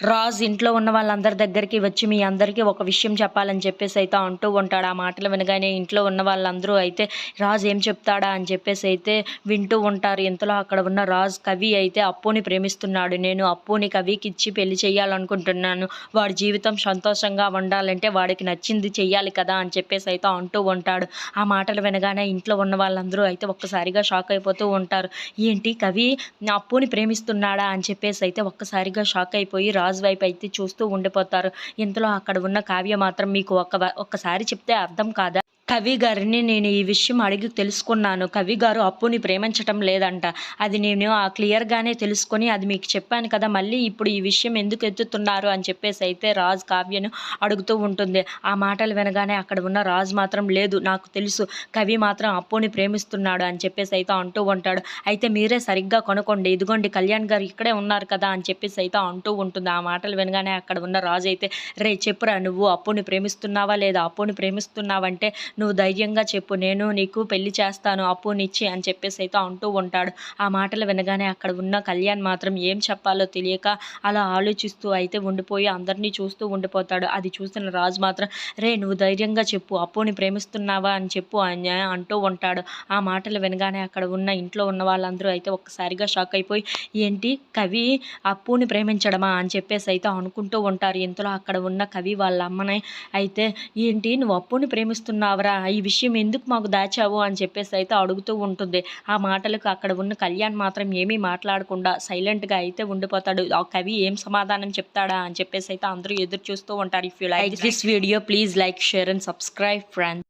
రాజు ఇంట్లో ఉన్న వాళ్ళందరి దగ్గరికి వచ్చి మీ అందరికీ ఒక విషయం చెప్పాలని చెప్పేసి అయితే అంటూ ఉంటాడు. ఆ మాటలు వినగానే ఇంట్లో ఉన్న వాళ్ళందరూ అయితే రాజు ఏం చెప్తాడా? అని చెప్పేసి అయితే వింటూ ఉంటారు. ఇంతలో అక్కడ ఉన్న రాజు కవి అయితే అప్పుని ప్రేమిస్తున్నాడు. నేను అప్పుని కవికి ఇచ్చి పెళ్ళి చేయాలనుకుంటున్నాను. వాడి జీవితం సంతోషంగా ఉండాలంటే వాడికి నచ్చింది చెయ్యాలి కదా? అని చెప్పేసి అయితే అంటూ ఉంటాడు. ఆ మాటలు వినగానే ఇంట్లో ఉన్న వాళ్ళందరూ అయితే ఒక్కసారిగా షాక్ అయిపోతూ ఉంటారు. ఏంటి కవి అప్పుని ప్రేమిస్తున్నాడా? అని చెప్పేసి అయితే ఒక్కసారిగా షాక్ అయిపోయి రాజు వైపు అయితే చూస్తూ ఉండిపోతారు. ఇంతలో అక్కడ ఉన్న కావ్య మాత్రం మీకు ఒక్క ఒక్కసారి చెప్తే అర్థం కాదా? కవి గారిని నేను ఈ విషయం అడిగి తెలుసుకున్నాను. కవి గారు అప్పుని ప్రేమించటం లేదంట. అది నేను ఆ క్లియర్గానే తెలుసుకొని అది మీకు చెప్పాను కదా మళ్ళీ ఇప్పుడు ఈ విషయం ఎందుకు ఎత్తుతున్నారు అని చెప్పేసి అయితే రాజు కావ్యను అడుగుతూ ఉంటుంది. ఆ మాటలు వినగానే అక్కడ ఉన్న రాజు మాత్రం లేదు నాకు తెలుసు కవి మాత్రం అప్పుని ప్రేమిస్తున్నాడు అని చెప్పేసి అయితే అంటూ ఉంటాడు. అయితే మీరే సరిగ్గా కొనుక్కోండి. ఇదిగోండి కళ్యాణ్ గారు ఇక్కడే ఉన్నారు కదా అని చెప్పేసి అయితే అంటూ ఉంటుంది. ఆ మాటలు వినగానే అక్కడ ఉన్న రాజు అయితే రే చెప్పురా నువ్వు అప్పుని ప్రేమిస్తున్నావా లేదా? అప్పుని ప్రేమిస్తున్నావంటే నువ్వు ధైర్యంగా చెప్పు నేను నీకు పెళ్ళి చేస్తాను అప్పునిచ్చి అని చెప్పేసి అయితే అంటూ ఉంటాడు. ఆ మాటలు వినగానే అక్కడ ఉన్న కళ్యాణ్ మాత్రం ఏం చెప్పాలో తెలియక అలా ఆలోచిస్తూ అయితే ఉండిపోయి అందరినీ చూస్తూ ఉండిపోతాడు. అది చూసిన రాజు మాత్రం రే నువ్వు ధైర్యంగా చెప్పు అప్పుని ప్రేమిస్తున్నావా అని చెప్పు అని అంటూ ఉంటాడు. ఆ మాటలు వినగానే అక్కడ ఉన్న ఇంట్లో ఉన్న వాళ్ళందరూ అయితే ఒక్కసారిగా షాక్ అయిపోయి ఏంటి కవి అప్పుని ప్రేమించడమా అని చెప్పేసి అయితే అనుకుంటూ ఉంటారు. ఇంతలో అక్కడ ఉన్న కవి వాళ్ళ అమ్మని అయితే ఏంటి నువ్వు అప్పుని ప్రేమిస్తున్నావరా ఈ విషయం ఎందుకు మాకు దాచావు? అని చెప్పేసి అయితే అడుగుతూ ఉంటుంది. ఆ మాటలకు అక్కడ ఉన్న కళ్యాణ్ మాత్రం ఏమీ మాట్లాడకుండా సైలెంట్గా అయితే ఉండిపోతాడు. ఆ కవి ఏం సమాధానం చెప్తాడా అని చెప్పేసి అయితే అందరూ ఎదురు చూస్తూ ఉంటారు. If you like this video please like share and subscribe friends